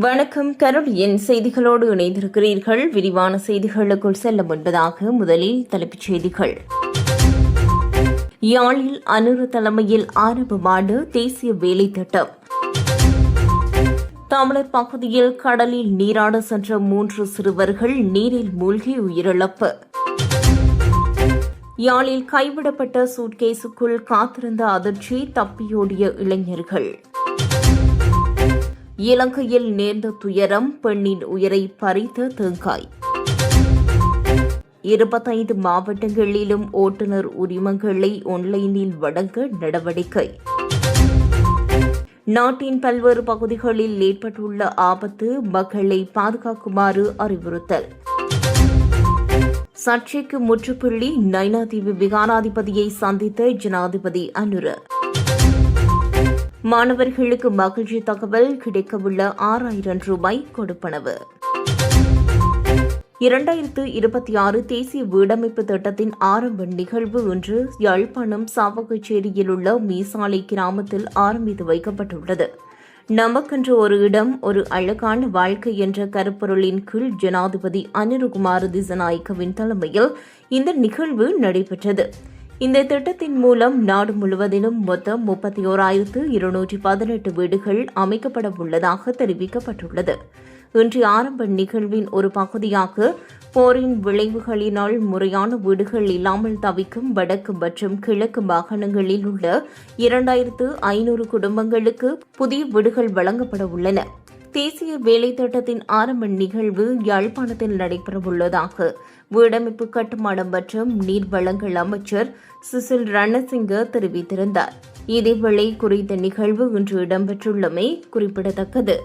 வணக்கம் கரோலியன் செய்திகளோடு இணைந்திருக்கிறீர்கள். விரிவான செய்திகளுக்குள் செல்ல முன்பதாக முதலில் தலைப்புச் செய்திகள். யாழில் அனுரு தலைமையில் ஆரம்பமான தேசிய வேலை திட்டம் தமிழர் பகுதியில் கடலில் நீராட சென்ற மூன்று சிறுவர்கள் நீரில் மூழ்கி உயிரிழப்பு. யாழில் கைவிடப்பட்ட சூட்கேஸுக்குள் காத்திருந்த அதிர்ச்சி தப்பியோடிய இளைஞர்கள். இலங்கையில் நேர்ந்த துயரம் பெண்ணின் உயிரை பறித்த தேங்காய். இருபத்தைந்து மாவட்டங்களிலும் ஓட்டுநர் உரிமங்களை ஒன்லைனில் வழங்க நடவடிக்கை. நாட்டின் பல்வேறு பகுதிகளில் ஏற்பட்டுள்ள ஆபத்து மக்களை பாதுகாக்குமாறு அறிவுறுத்தல். சர்ச்சைக்கு முற்றுப்புள்ளி நைனாதீவு விகாராதிபதியை சந்தித்த ஜனாதிபதி அனுர. மாணவர்களுக்கு மகிழ்ச்சி தகவல் கிடைக்கவுள்ள ஆறாயிரம் ரூபாய் கொடுப்பனவு. இரண்டாயிரத்து இருபத்தி ஆறு தேசிய வீடமைப்பு திட்டத்தின் ஆரம்ப நிகழ்வு ஒன்று யாழ்ப்பாணம் சாவகச்சேரியில் உள்ள மீசாலை கிராமத்தில் ஆரம்பித்து வைக்கப்பட்டுள்ளது. நமக்கென்று ஒரு இடம் ஒரு அழகான வாழ்க்கை என்ற கருப்பொருளின் கீழ் ஜனாதிபதி அனிருகுமார் திசநாயக்கவின் தலைமையில் இந்த நிகழ்வு நடைபெற்றது. இந்த திட்டத்தின் மூலம் நாடு முழுவதிலும் மொத்தம் முப்பத்தி ஓராயிரத்து இருநூற்றி பதினெட்டு வீடுகள் அமைக்கப்பட உள்ளதாக தெரிவிக்கப்பட்டுள்ளது. இன்று ஆரம்ப நிகழ்வின் ஒரு பகுதியாக போரின் விளைவுகளினால் முறையான வீடுகள் இல்லாமல் தவிக்கும் வடக்கு மற்றும் கிழக்கு மாகாணங்களில் உள்ள இரண்டாயிரத்து ஐநூறு குடும்பங்களுக்கு புதிய வீடுகள் வழங்கப்பட உள்ளன. தேசிய வேலை திட்டத்தின் ஆரம்ப நிகழ்வு யாழ்ப்பாணத்தில் நடைபெறவுள்ளதாக வீடமைப்பு கட்டுமானம் மற்றும் நீர்வளங்கள் அமைச்சர் சுசில் ரணசிங்க தெரிவித்திருந்தார். இதேவேளை குறித்த நிகழ்வு இன்று இடம்பெற்றுள்ளமை குறிப்பிடத்தக்கது.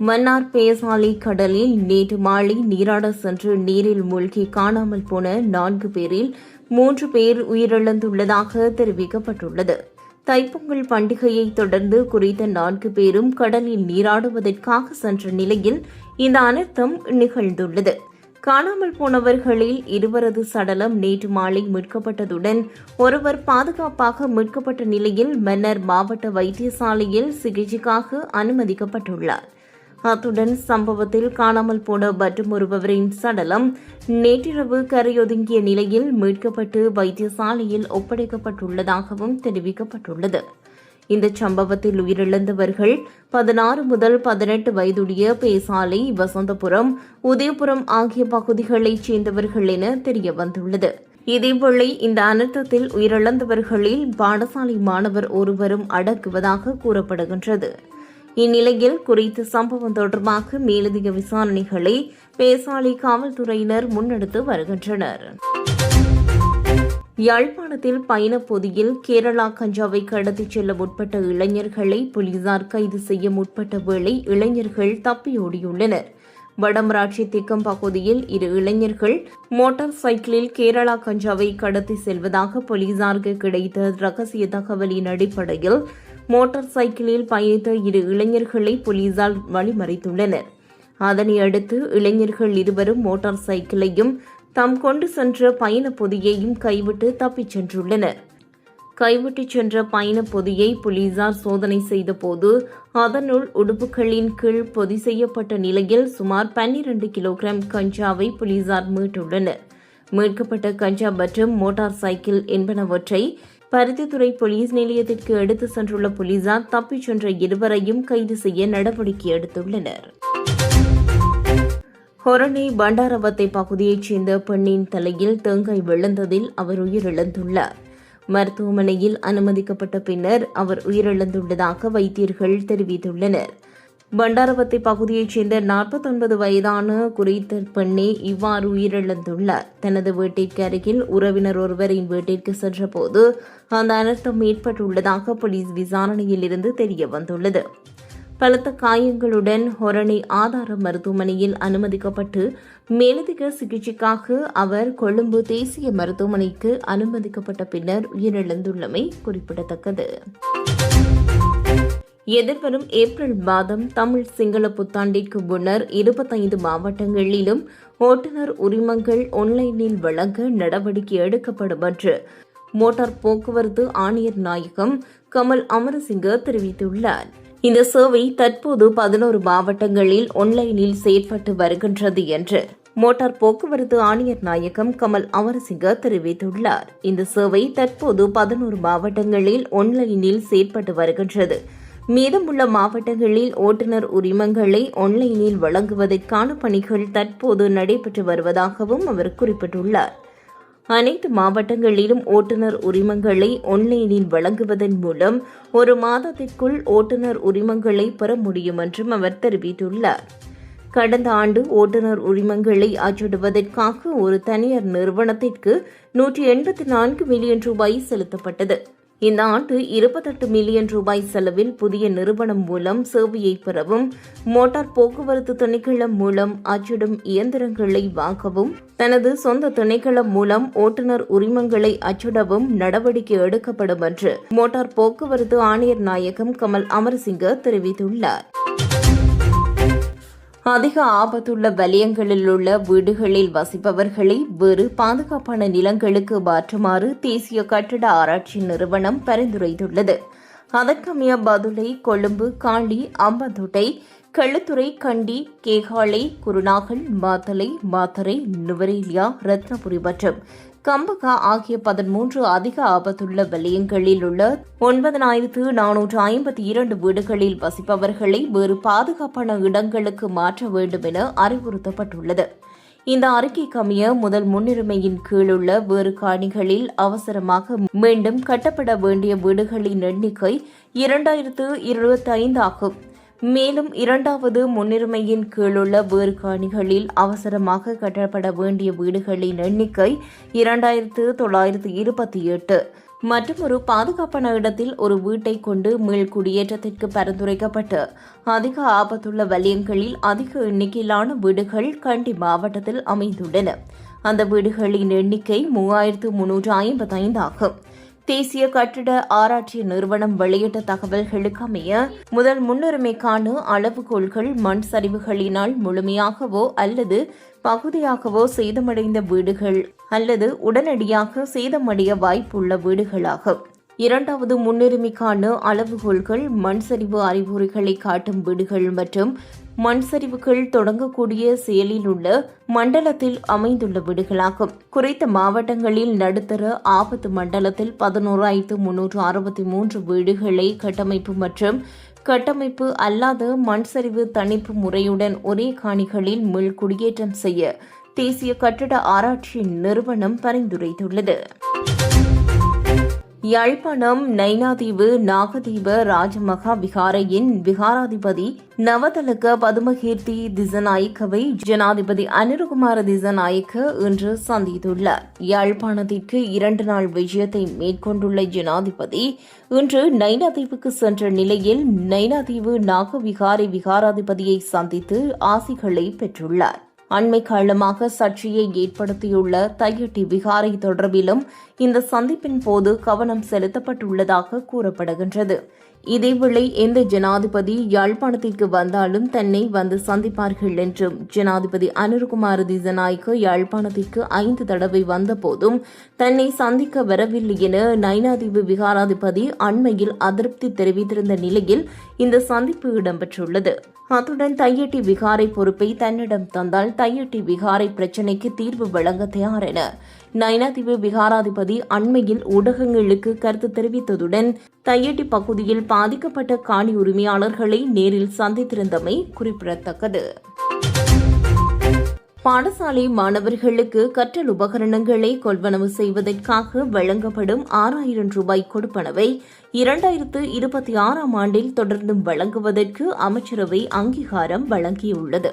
மன்னார் பேசாலை கடலில் நேற்று மாலை நீராட சென்று நீரில் மூழ்கி காணாமல் போன நான்கு பேரில் மூன்று பேர் உயிரிழந்துள்ளதாக தெரிவிக்கப்பட்டுள்ளது. தைப்பொங்கல் பண்டிகையை தொடர்ந்து குறித்த நான்கு பேரும் கடலில் நீராடுவதற்காக சென்ற நிலையில் இந்த அனர்த்தம் நிகழ்ந்துள்ளது. காணாமல் போனவர்களில் இருவரது சடலம் நேற்று மாலை மீட்கப்பட்டதுடன் ஒருவர் பாதுகாப்பாக மீட்கப்பட்ட நிலையில் மன்னர் மாவட்ட வைத்தியசாலையில் சிகிச்சைக்காக அனுமதிக்கப்பட்டுள்ளார். அத்துடன் சம்பவத்தில் காணாமல் போன மற்றும் ஒருபவரின் சடலம் நேற்றிரவு கரையொதுங்கிய நிலையில் மீட்கப்பட்டு வைத்தியசாலையில் ஒப்படைக்கப்பட்டுள்ளதாகவும் தெரிவிக்கப்பட்டுள்ளது. இந்த சம்பவத்தில் உயிரிழந்தவர்கள் பதினாறு முதல் பதினெட்டு வயதுடைய பேசாலை வசந்தபுரம் உதயபுரம் ஆகிய பகுதிகளைச் சேர்ந்தவர்கள் என தெரியவந்துள்ளது. இதேவேளை இந்த அனர்த்தத்தில் உயிரிழந்தவர்களில் பாடசாலை மாணவர் ஒருவரும் அடக்குவதாக கூறப்படுகின்றது. இந்நிலையில் குறித்த சம்பவம் தொடர்பாக மேலதிக விசாரணைகளை பேசாலை காவல்துறையினர் முன்னெடுத்து வருகின்றனர். யாழ்ப்பாணத்தில் பயணப்பொதியில் கேரளா கஞ்சாவை கடத்திச் செல்ல முற்பட்ட இளைஞர்களை போலீசார் கைது செய்ய முற்பட்ட வேளை இளைஞர்கள் தப்பியோடியுள்ளனர். வடமராட்சி திக்கம் பகுதியில் இரு இளைஞர்கள் மோட்டார் சைக்கிளில் கேரளா கஞ்சாவை கடத்தி செல்வதாக போலீசாருக்கு கிடைத்த ரகசிய தகவலின் அடிப்படையில் மோட்டார் சைக்கிளில் பயணித்த இரு இளைஞர்களை போலீசார் வழிமறைத்துள்ளனர். அதனை அடுத்து இளைஞர்கள் இருவரும் மோட்டார் சைக்கிளையும் தாம் கொண்டு சென்ற பயண பொதியையும் கைவிட்டு தப்பிச் சென்றுள்ளனர். கைவிட்டு சென்ற பயண பொதியை போலீசார் சோதனை செய்தபோது அதனுள் உடுப்புகளின் கீழ் பொதி செய்யப்பட்ட நிலையில் சுமார் பன்னிரண்டு கிலோகிராம் கஞ்சாவை போலீசார் மீட்டுள்ளனர். மீட்கப்பட்ட கஞ்சா மற்றும் மோட்டார் சைக்கிள் என்பனவற்றை பருத்தித்துறை போலீஸ் நிலையத்திற்கு எடுத்து சென்றுள்ள போலீசார் தப்பிச் சென்ற இருவரையும் கைது செய்ய நடவடிக்கை எடுத்துள்ளனர். ஹொரணை பண்டாரவத்தை பகுதியைச் சேர்ந்த பெண்ணின் தலையில் தேங்காய் விழுந்ததில் அவர் உயிரிழந்துள்ளார். மருத்துவமனையில் அனுமதிக்கப்பட்ட பின்னர் அவர் உயிரிழந்துள்ளதாக வைத்தியர்கள் தெரிவித்துள்ளனர். பண்டாரவத்தை பகுதியைச் சேர்ந்த நாற்பத்தொன்பது வயதான குறித்த பெண்ணே இவ்வாறு உயிரிழந்துள்ளார். தனது வீட்டிற்கு அருகில் உறவினர் ஒருவரின் வீட்டிற்கு சென்றபோது அந்த அனர்த்தம் ஏற்பட்டுள்ளதாக போலீஸ் விசாரணையில் இருந்து தெரிய வந்துள்ளது. பலத்த காயங்களுடன் ஹொரணி ஆதார மருத்துவமனையில் அனுமதிக்கப்பட்டு மேலதிக சிகிச்சைக்காக அவர் கொழும்பு தேசிய மருத்துவமனைக்கு அனுமதிக்கப்பட்ட பின்னர் உயிரிழந்துள்ளமை குறிப்பிடத்தக்கது. எதிர்வரும் ஏப்ரல் மாதம் தமிழ் சிங்கள புத்தாண்டிற்கு முன்னர் இருபத்தைந்து மாவட்டங்களிலும் ஓட்டுநர் உரிமங்கள் ஒன்லைனில் வழங்க நடவடிக்கை எடுக்கப்படும் என்று மோட்டார் போக்குவரத்து ஆணையர் நாயகம் கமல் அமரசிங்க தெரிவித்துள்ளார். இந்த சேவை தற்போது பதினோரு மாவட்டங்களில் ஒன்லைனில் செயற்பட்டு வருகின்றது என்று மோட்டார் போக்குவரத்து ஆணையர் நாயகம் கமல் அமரசிங்க தெரிவித்துள்ளார். இந்த சேவை தற்போது பதினோரு மாவட்டங்களில் ஒன்லைனில் செயற்பட்டு வருகின்றது. மீதமுள்ள மாவட்டங்களில் ஓட்டுநர் உரிமங்களை ஆன்லைனில் வழங்குவதற்கான பணிகள் தற்போது நடைபெற்று வருவதாகவும் அவர் குறிப்பிட்டுள்ளார். அனைத்து மாவட்டங்களிலும் ஓட்டுநர் உரிமங்களை ஆன்லைனில் வழங்குவதன் மூலம் ஒரு மாதத்திற்குள் ஓட்டுநர் உரிமங்களை பெற முடியும் என்றும் அவர் தெரிவித்துள்ளார். கடந்த ஆண்டு ஓட்டுநர் உரிமங்களை அச்சிடுவதற்காக ஒரு தனியார் நிறுவனத்திற்கு நூற்றி எண்பத்தி நான்கு மில்லியன் ரூபாய் செலுத்தப்பட்டது. இந்த ஆண்டு இருபத்தெட்டு மில்லியன் ரூபாய் செலவில் புதிய நிறுவனம் மூலம் சேவையை பெறவும் மோட்டார் போக்குவரத்து திணைக்களம் மூலம் அச்சிடும் இயந்திரங்களை வாங்கவும் தனது சொந்த திணைக்களம் மூலம் ஓட்டுநர் உரிமங்களை அச்சிடவும் நடவடிக்கை எடுக்கப்படும் என்று மோட்டார் போக்குவரத்து ஆணையர் நாயகம் கமல் அமர்சிங்க தெரிவித்துள்ளார். அதிக ஆபத்துள்ள வலயங்களில் உள்ள வீடுகளில் வசிப்பவர்களை வேறு பாதுகாப்பான நிலங்களுக்கு மாற்றுமாறு தேசிய கட்டட ஆராய்ச்சி நிறுவனம் பரிந்துரைத்துள்ளது. அதற்கமைய பதுளை கொழும்பு காண்டி அம்பந்தோட்டை கழுத்துறை கண்டி கேகாலை குருநாகல் மாத்தலை மாத்தரை நுவரேலியா ரத்னபுரி மற்றும் கம்பகா ஆகிய பதிமூன்று அதிக ஆபத்துள்ள வலயங்களில் உள்ள ஒன்பதனாயிரத்து நானூற்று ஐம்பத்தி இரண்டு வீடுகளில் வசிப்பவர்களை வேறு பாதுகாப்பான இடங்களுக்கு மாற்ற வேண்டும் என அறிவுறுத்தப்பட்டுள்ளது. இந்த அறிக்கை கமிய முதல் முன்னுரிமையின் கீழுள்ள வேறு காணிகளில் அவசரமாக மீண்டும் கட்டப்பட வேண்டிய வீடுகளின் எண்ணிக்கை இரண்டாயிரத்து இருபத்தைந்து ஆகும். மேலும் இரண்டாவது முன்னுரிமையின் கீழுள்ள வேறு காணிகளில் அவசரமாக கட்டப்பட வேண்டிய வீடுகளின் எண்ணிக்கை இரண்டாயிரத்து தொள்ளாயிரத்து இருபத்தி எட்டு. மற்றும் ஒரு பாதுகாப்பான இடத்தில் ஒரு வீட்டை கொண்டு மீள் குடியேற்றத்திற்கு பரிந்துரைக்கப்பட்டு அதிக ஆபத்துள்ள வலயங்களில் அதிக எண்ணிக்கையிலான வீடுகள் கண்டி மாவட்டத்தில் அமைந்துள்ளன. அந்த வீடுகளின் எண்ணிக்கை மூவாயிரத்து முன்னூற்று ஐம்பத்தைந்து ஆகும். தேசிய கட்டிட ஆராய்ச்சி நிறுவனம் வெளியிட்ட தகவல்களுக்கு அமைய முதல் முன்னுரிமைக்கான அளவுகோல்கள் மண் சரிவுகளினால் முழுமையாகவோ அல்லது பகுதியாகவோ சேதமடைந்த வீடுகள் அல்லது உடனடியாக சேதமடைய வாய்ப்புள்ள வீடுகளாகும். இரண்டாவது முன்னுரிமைக்கான அளவுகோல்கள் மண் சரிவு அறிகுறிகளை காட்டும் வீடுகள் மற்றும் மண் சரிவுகள் தொடங்கக்கூடிய செயலில் உள்ள மண்டலத்தில் அமைந்துள்ள வீடுகளாகும். குறித்த மாவட்டங்களில் நடுத்தர ஆபத்து மண்டலத்தில் பதினோராயிரத்து முன்னூற்று அறுபத்தி மூன்று வீடுகளை கட்டமைப்பு மற்றும் கட்டமைப்பு அல்லாத மண் சரிவு தணிப்பு முறையுடன் ஒரே காணிகளில் மீள் குடியேற்றம் செய்ய தேசிய கட்டட ஆராய்ச்சி நிறுவனம் பரிந்துரைத்துள்ளது. யாழ்ப்பாணம் நைனாதீவு நாகதீப ராஜமகா விகாரையின் விகாராதிபதி நவதலக்க பதுமகீர்த்தி திசநாயக்கவை ஜனாதிபதி அனிருகுமார திசநாயக்க இன்று சந்தித்துள்ளார். யாழ்ப்பாணத்திற்கு இரண்டு நாள் விஜயத்தை மேற்கொண்டுள்ள ஜனாதிபதி இன்று நைனாதீவுக்கு சென்ற நிலையில் நைனாதீவு நாகவிகாரை விகாராதிபதியை சந்தித்து ஆசிகளை பெற்றுள்ளார். அண்மை காலமாக சர்ச்சையை ஏற்படுத்தியுள்ள தையட்டி விகாரை தொடர்பிலும் இந்த சந்திப்பின் போது கவனம் செலுத்தப்பட்டுள்ளதாக கூறப்படுகின்றது. இதேவேளை எந்த ஜனாதிபதி யாழ்ப்பாணத்திற்கு வந்தாலும் தன்னை வந்து சந்திப்பார்கள் என்றும் ஜனாதிபதி அனுர்குமார் திசநாய்க்கு யாழ்ப்பாணத்திற்கு ஐந்து தடவை வந்தபோதும் தன்னை சந்திக்க வரவில்லை என நைனாதீவு விகாராதிபதி அண்மையில் அதிருப்தி தெரிவித்திருந்த நிலையில் இந்த சந்திப்பு இடம்பெற்றுள்ளது. அத்துடன் தையட்டி விகாரை பொறுப்பை தன்னிடம் தந்தால் தையட்டி விகாரை பிரச்சினைக்கு தீர்வு வழங்க தயார் என நயனாதீவு விகாராதிபதி அண்மையில் ஊடகங்களுக்கு கருத்து தெரிவித்ததுடன் தையட்டி பகுதியில் பாதிக்கப்பட்ட காணி உரிமையாளர்களை நேரில் சந்தித்திருந்தமை குறிப்பிடத்தக்கது. பாடசாலை மாணவர்களுக்கு கற்றல் உபகரணங்களை கொள்வனவு செய்வதற்காக வழங்கப்படும் ஆறாயிரம் ரூபாய் கொடுப்பனவை இரண்டாயிரத்து இருபத்தி ஆறாம் ஆண்டில் தொடர்ந்து வழங்குவதற்கு அமைச்சரவை அங்கீகாரம் வழங்கியுள்ளது.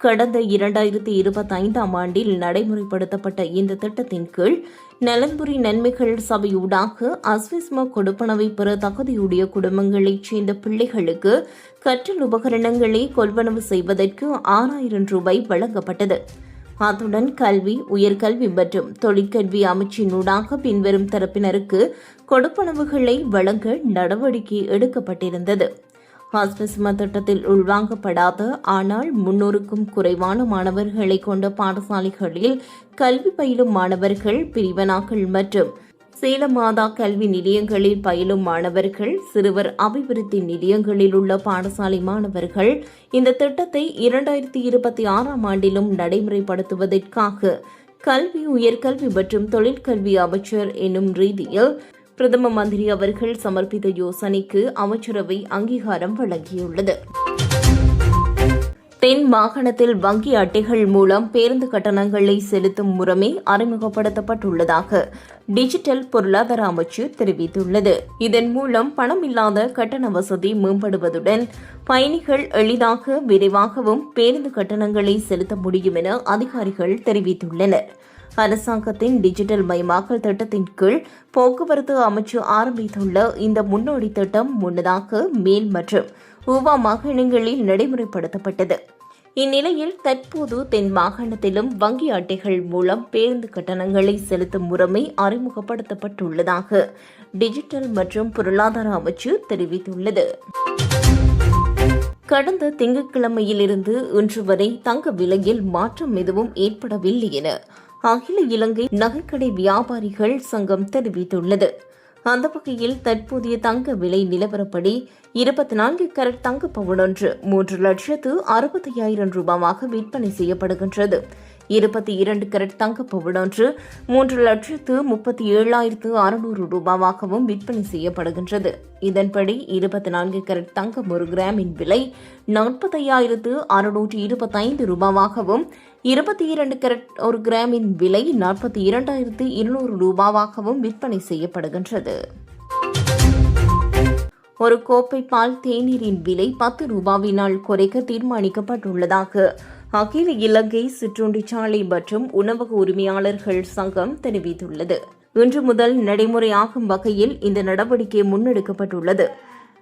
கடந்த இரண்டாயிரத்தி இருபத்தைந்தாம் ஆண்டில் நடைமுறைப்படுத்தப்பட்ட இந்த திட்டத்தின் கீழ் நலன்புரி நன்மைகள் சபையூடாக அஸ்விஸ்ம கொடுப்பனவை பெற தகுதியுடைய குடும்பங்களைச் சேர்ந்த பிள்ளைகளுக்கு கற்றல் உபகரணங்களை கொள்வனவு செய்வதற்கு ஆறாயிரம் ரூபாய் வழங்கப்பட்டது. அத்துடன் கல்வி உயர்கல்வி மற்றும் தொழிற்கல்வி அமைச்சினூடாக பின்வரும் தரப்பினருக்கு கொடுப்பனவுகளை வழங்க நடவடிக்கை எடுக்கப்பட்டிருந்தது. ஹாஸ்பிஸ்ம திட்டத்தில் உள்வாங்கப்படாத ஆனால் முன்னூறுக்கும் குறைவான மாணவர்களை கொண்ட பாடசாலைகளில் கல்வி பயிலும் மாணவர்கள் பிரிவனாக்கள் மற்றும் சேலம் மாதா கல்வி நிலையங்களில் பயிலும் மாணவர்கள் சிறுவர் அபிவிருத்தி நிலையங்களில் உள்ள பாடசாலை மாணவர்கள் இந்த திட்டத்தை இரண்டாயிரத்தி இருபத்தி ஆறாம் ஆண்டிலும் நடைமுறைப்படுத்துவதற்காக கல்வி உயர்கல்வி மற்றும் தொழிற்கல்வி அமைச்சர் என்னும் ரீதியில் பிரதம மந்திரி அவர்கள் சமர்ப்பித்த யோசனைக்கு அமைச்சரவை அங்கீகாரம் வழங்கியுள்ளது. தென் மாகாணத்தில் வங்கி அட்டைகள் மூலம் பேருந்து கட்டணங்களை செலுத்தும் முறைமை அறிமுகப்படுத்தப்பட்டுள்ளதாக டிஜிட்டல் பொருளாதார அமைச்சு தெரிவித்துள்ளது. இதன் மூலம் பணம் இல்லாத கட்டண வசதி மேம்படுவதுடன் பயணிகள் எளிதாக விரைவாகவும் பேருந்து கட்டணங்களை செலுத்த முடியும் என அதிகாரிகள் தெரிவித்துள்ளனர். அரசாங்கத்தின் டிஜிட்டல் மயமாக்கல் திட்டத்தின் கீழ் போக்குவரத்து அமைச்சு ஆரம்பித்துள்ள இந்த முன்னோடி திட்டம் முன்னதாக மேல் மற்றும் உவா மாகாணங்களில் நடைமுறைப்படுத்தப்பட்டது. இந்நிலையில் தற்போது தென் மாகாணத்திலும் வங்கி அட்டைகள் மூலம் பேருந்து கட்டணங்களை செலுத்தும் முறைமை அறிமுகப்படுத்தப்பட்டுள்ளதாக டிஜிட்டல் மற்றும் பொருளாதார அமைச்சு தெரிவித்துள்ளது. கடந்த திங்கட்கிழமையிலிருந்து இன்று வரை தங்க விலையில் மாற்றம் எதுவும் ஏற்படவில்லை என அகில இலங்கை நகைக்கடை வியாபாரிகள் சங்கம் தெரிவித்துள்ளது. அந்த வகையில் தற்போதைய தங்க விலை நிலவரப்படி இருபத்தி நான்கு கரட் தங்க பவுனொன்று மூன்று லட்சத்து அறுபத்தையாயிரம் ரூபாயாக விற்பனை செய்யப்படுகின்றது. இருபத்தி இரண்டு கரட் தங்க ஒன்று மூன்று லட்சத்து முப்பத்தி ஏழாயிரத்து அறுநூறு ரூபாவாகவும் விற்பனை செய்யப்படுகின்றது. இதன்படி இருபத்தி நான்கு கரட் தங்கம் ஒரு கிராமின் விலை நாற்பத்தையாயிரத்து அறுநூற்று இருபத்தைந்து ரூபாவாகவும் இருபத்தி இரண்டு கரட் ஒரு கிராமின் விலை நாற்பத்தி இரண்டாயிரத்து இருநூறு ரூபாவாகவும் விற்பனை செய்யப்படுகின்றது. ஒரு கோப்பை பால் தேநீரின் விலை பத்து ரூபாவினால் குறைக்க தீர்மானிக்கப்பட்டுள்ளதாக அகில இலங்கை சிற்றுண்டிச்சாலை மற்றும் உணவக உரிமையாளர்கள் சங்கம் தெரிவித்துள்ளது. இன்று முதல் நடைமுறையாகும் வகையில் இந்த நடவடிக்கை முன்னெடுக்கப்பட்டுள்ளது.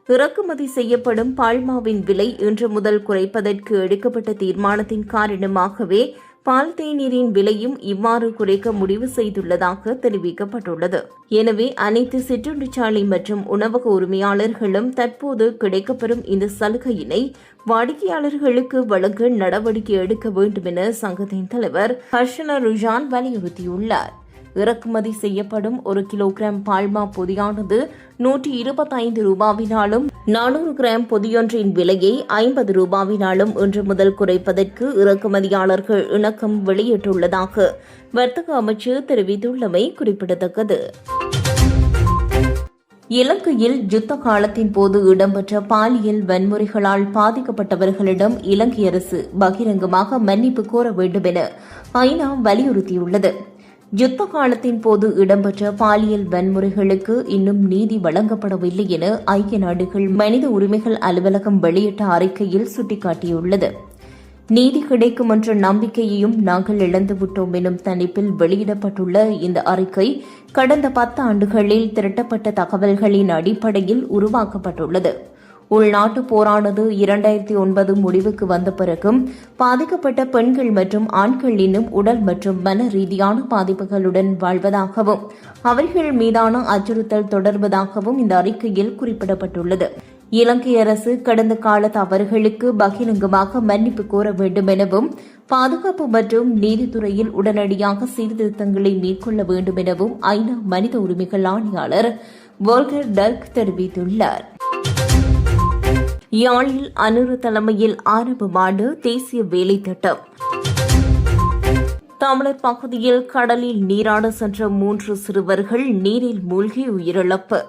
இறக்குமதி செய்யப்படும் பால்மாவின் விலை இன்று முதல் குறைப்பதற்கு எடுக்கப்பட்ட தீர்மானத்தின் காரணமாகவே பால் தேநீரின் விலையும் இவ்வாறு குறைக்க முடிவு செய்துள்ளதாக தெரிவிக்கப்பட்டுள்ளது. எனவே அனைத்து சிற்றுண்டிச்சாலை மற்றும் உணவக உரிமையாளர்களும் தற்போது கிடைக்கப்பெறும் இந்த சலுகையினை வாடிக்கையாளர்களுக்கு வழங்க நடவடிக்கை எடுக்க வேண்டும் என சங்கத்தின் தலைவர் ஹர்ஷன ருஜான் வலியுறுத்தியுள்ளார். இறக்குமதி செய்யப்படும் ஒரு கிலோகிராம் பால்மா பொதியானது நூற்றி இருபத்தைந்து ரூபாவினாலும் நானூறு கிராம் பொதியொன்றின் விலையை ஐம்பது ரூபாவினாலும் இன்று முதல் குறைப்பதற்கு இறக்குமதியாளர்கள் இணக்கம் வெளியிட்டுள்ளதாக வர்த்தக அமைச்சு தெரிவித்துள்ளமை குறிப்பிடத்தக்கது. இலங்கையில் யுத்த காலத்தின் போது இடம்பெற்ற பாலியல் வன்முறைகளால் பாதிக்கப்பட்டவர்களிடம் இலங்கை அரசு பகிரங்கமாக மன்னிப்பு கோர வேண்டும் என ஐநா வலியுறுத்தியுள்ளது. யுத்த காலத்தின் போது இடம்பெற்ற பாலியல் வன்முறைகளுக்கு இன்னும் நீதி வழங்கப்படவில்லை என ஐக்கிய நாடுகள் மனித உரிமைகள் அலுவலகம் வெளியிட்ட அறிக்கையில் சுட்டிக்காட்டியுள்ளது. நீதி கிடைக்கும் என்ற நம்பிக்கையையும் நாங்கள் இழந்துவிட்டோம் எனும் தனிப்பில் வெளியிடப்பட்டுள்ள இந்த அறிக்கை கடந்த பத்து ஆண்டுகளில் திரட்டப்பட்ட தகவல்களின் அடிப்படையில் உருவாக்கப்பட்டுள்ளது. உள்நாட்டு போரானது இரண்டாயிரத்தி ஒன்பது முடிவுக்கு வந்த பிறகும் பாதிக்கப்பட்ட பெண்கள் மற்றும் ஆண்கள் இன்னும் உடல் மற்றும் மன ரீதியான பாதிப்புகளுடன் வாழ்வதாகவும் அவர்கள் மீதான அச்சுறுத்தல் தொடர்வதாகவும் இந்த அறிக்கையில் குறிப்பிடப்பட்டுள்ளது. இலங்கை அரசு கடந்த கால தவறுகளுக்கு பகிரங்கமாக மன்னிப்பு கோர வேண்டும் எனவும் பாதுகாப்பு மற்றும் நீதித்துறையில் உடனடியாக சீர்திருத்தங்களை மேற்கொள்ள வேண்டும் எனவும் ஐநா மனித உரிமைகள் ஆணையாளர் வோல்கர் டர்க் தெரிவித்துள்ளார். யாழில் அனுரு தலைமையில் ஆரம்பமான தேசிய வேலை திட்டம். தமிழர் பகுதியில் கடலில் நீராட சென்ற மூன்று சிறுவர்கள் நீரில் மூழ்கி உயிரிழப்பு.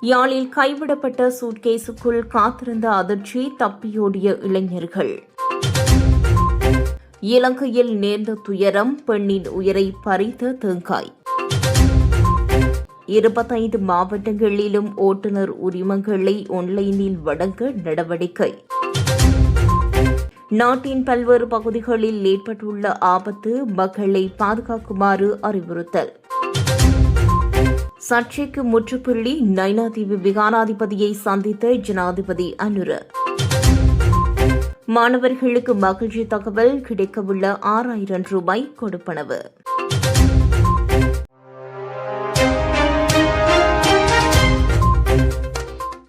யாழில் கைவிடப்பட்ட சூட்கேஸுக்குள் காத்திருந்த அதிர்ச்சி தப்பியோடிய இளைஞர்கள். இலங்கையில் நேர்ந்த துயரம் பெண்ணின் உயிரை பறித்த தேங்காய். இருபத்தைந்து மாவட்டங்களிலும் ஓட்டுநர் உரிமங்களை ஒன்லைனில் வழங்க நடவடிக்கை. நாட்டின் பல்வேறு பகுதிகளில் ஏற்பட்டுள்ள ஆபத்து மக்களை பாதுகாக்குமாறு அறிவுறுத்தல். சர்ச்சைக்கு முற்றுப்புள்ளி நைனாதீவு விகாராதிபதியை சந்தித்த ஜனாதிபதி அனுர. மாணவர்களுக்கு மகிழ்ச்சி தகவல் கிடைக்கவுள்ள ஆறாயிரம் ரூபாய் கொடுப்பனவு.